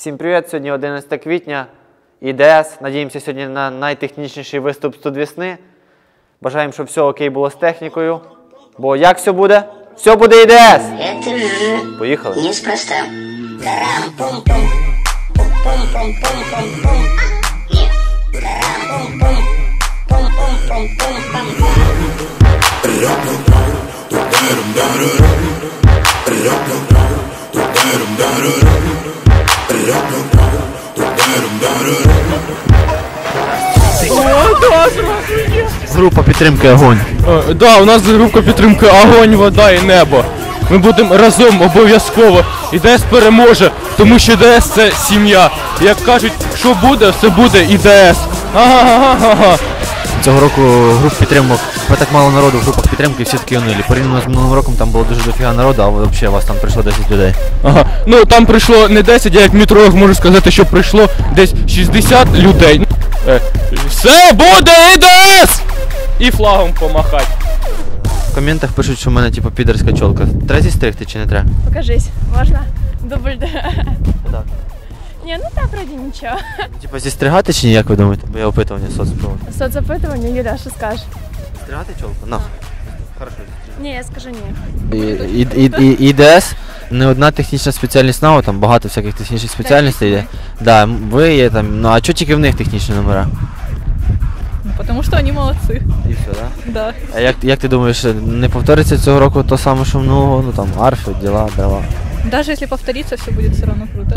Всім привіт! Сьогодні 11 квітня. ІДС. Надіємося сьогодні на найтехнічніший виступ студвісни. Бажаємо, щоб все окей було з технікою. Бо як все буде? Все буде ІДС! Поїхали. неспроста. Тарам-пум-пум. Група підтримки огонь. Е, Да, у нас група підтримки Огонь, вода і небо. Ми будемо разом обов'язково. І ДС переможе, тому що ДС це сім'я. Як кажуть, що буде, все буде і ДС. Ага-га-га-га. Цього року груп підтримок, так мало народу в групах підтримки, всі такі унилі. Порівняно з минулим роком там було дуже дофіга народу, а взагалі у вас там прийшло 10 людей. Ага. Ну там прийшло не 10, я як метролог можу сказати, що прийшло десь 60 людей. Е, Все буде і ДС! І флагом помахати. В коментах пишуть, що в мене типу підерська чолка. Треба зістригти чи не треба? Покажись, можна? Дубль Д. Так. Ні, ну так вроді нічого. Типа зістригати чи ні, як ви думаєте? Бо я опитування соцпровод. Соцопитування, Юля, що скажеш? Зістригати чолку? На. Хорошо. Ні, я скажу ні. І, і, і, і, ІДС не одна технічна спеціальність НАУ, там багато всяких технічних спеціальностей є. Да, ви є там, ну а чого тільки в них технічні номера? Потому что они молодцы. І все, так? Да. А як, як ти думаєш, не повториться цього року то саме, що минулого? Ну там арфи, діла, дрова. Даже если повторится, все будет все равно круто.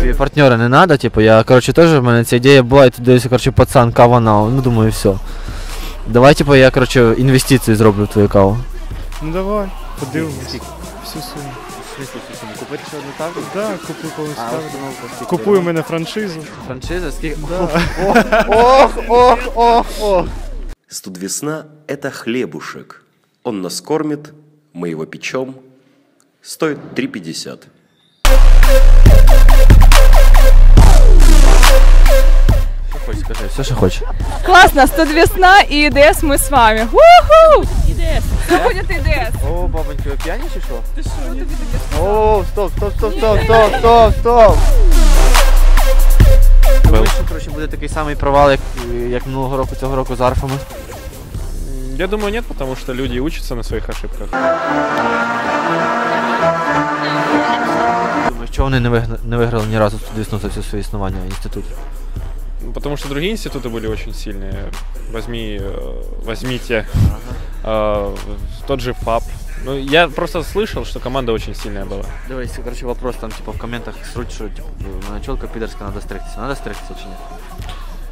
Тобі партнера не надо, типу, я, короче, теж в мене ця ідея була, і тут дивлюся, короче, пацан, кава на, ну думаю, все. Давай, типу, я, короче, інвестиції зроблю в твою каву. Ну давай, подивимось. Всю суму. Купити ще одну тавру? Так, купуй повністю. ставлю. Купуй у мене франшизу. Франшиза, скільки? Ох, ох, ох, ох. Студвесна – это хлебушек. Он нас кормит, мы его печем. Стоит 3,50. Що хочеш, скажи, все, що хочеш. Классно, 100 весна и ИДС мы с вами. Уху! ИДС. Заходит ИДС. О, бабоньки, ви п'яні чи що? Ти що? О, стоп, стоп, стоп, стоп, стоп, стоп, стоп. Думаєш, що, короче, буде такий самий провал, як, як минулого року, цього року з арфами? Я думаю, нет, потому что люди учатся на своих ошибках. Думаєш, чого вони не, вигна- не виграли ні разу студвісну за все своє існування інститут? Потому что другие институты были очень сильные. Возьми, э, возьмите э, тот же ФАП. Ну, я просто слышал, что команда очень сильная была. Дивись, короче, вопрос там, типу, в коментах сруть, що типу, в мене чолка підерська, треба стригтися. Надо стригтися чи ні?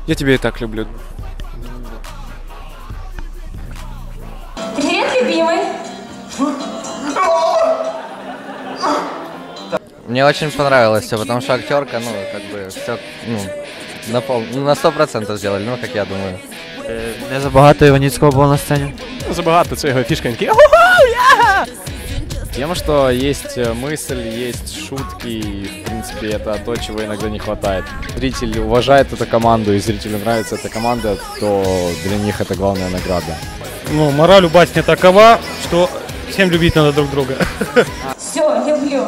Я тебя и так люблю. Привіт, любимий. Мне очень понравилось все, потому что актерка, ну, как бы, все, ну, на, пол, ну, на сто процентов сделали, ну, как я думаю. Е, Не забагато Іваніцького було на сцені? Забагато, це його фішка. Він такий, Тем, что есть мысль, есть шутки, и, в принципе, это то, чего иногда не хватает. Зритель уважает эту команду, и зрителю нравится эта команда, то для них это главная награда. Ну, мораль у басни такова, что всем любить надо друг друга. Все, люблю.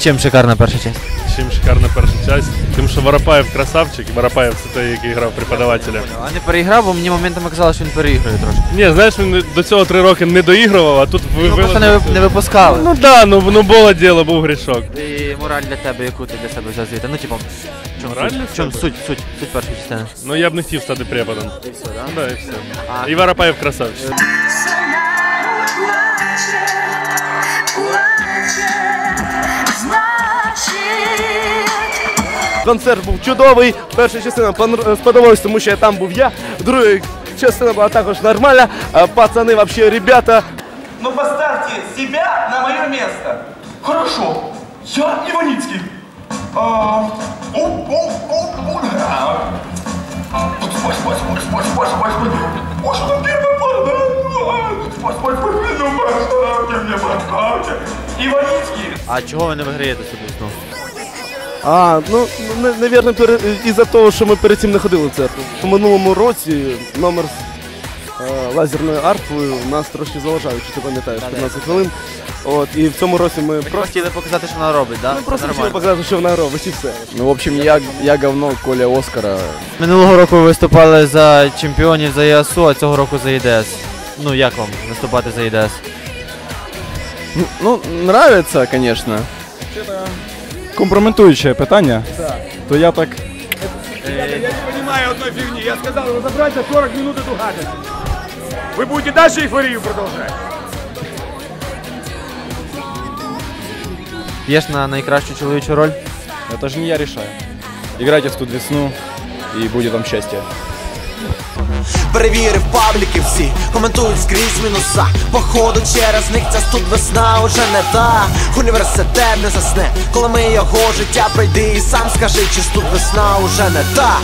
Чим шикарна перша часть? Чим шикарна перша часть. Тим, що Воропаєв красавчик, Воропаєв це той, який грав преподавателя. А не переіграв, бо мені моментами казали, що він переігрує трошки. Ні, знаєш, він до цього три роки не доігрував, а тут ви Ну, просто не, не випускали. Ну да, ну, ну було діло, був грішок. І мораль для тебе, яку ти для себе взяв звідти? Ну, типу, в чому Мораль суть? для В чому себе? суть, суть, суть першої частини? Ну я б не хотів стати преподом. І все, да? Да, і все. А- І Воропаєв красавчик. концерт був чудовий. Перша частина сподобалась, тому що я там був я. Друга частина була також нормальна. Пацани, взагалі, ребята. Ну поставте себе на моє місце. Хорошо. Я Іваницький. А... А чого ви не виграєте собі знову? А, ну, навірно, із-за того, що ми перед цим не ходили в церкву. У минулому році номер з е, лазерною арфою нас трошки заважав, якщо ти пам'ятаєш, 15 хвилин. От, і в цьому році ми просто, Хотіли показати, що вона робить, так? ми просто хотіли показати, що вона робить, і все. Ну, в общем, я, я говно, Коля Оскара. Минулого року ви виступали за чемпіонів за ЄАСУ, а цього року за ЄДС. Ну як вам виступати за ЄДС? Ну, ну, нравится, конечно. Компрометуюче питання, то я так Я не понимаю одной фигни. Я сказал за 40 минут эту гадость. Вы будете дальше эйфорию продолжать? П'єш на найкращу чоловічу роль? Это же не я решаю. Играйте в ту весну, и будет вам счастье. Перевірив пабліки всі, коментують скрізь мінуса. Походу через них ця тут весна уже не та. Університет не засне, коли ми його життя пройди і сам скажи, чи тут весна уже не та.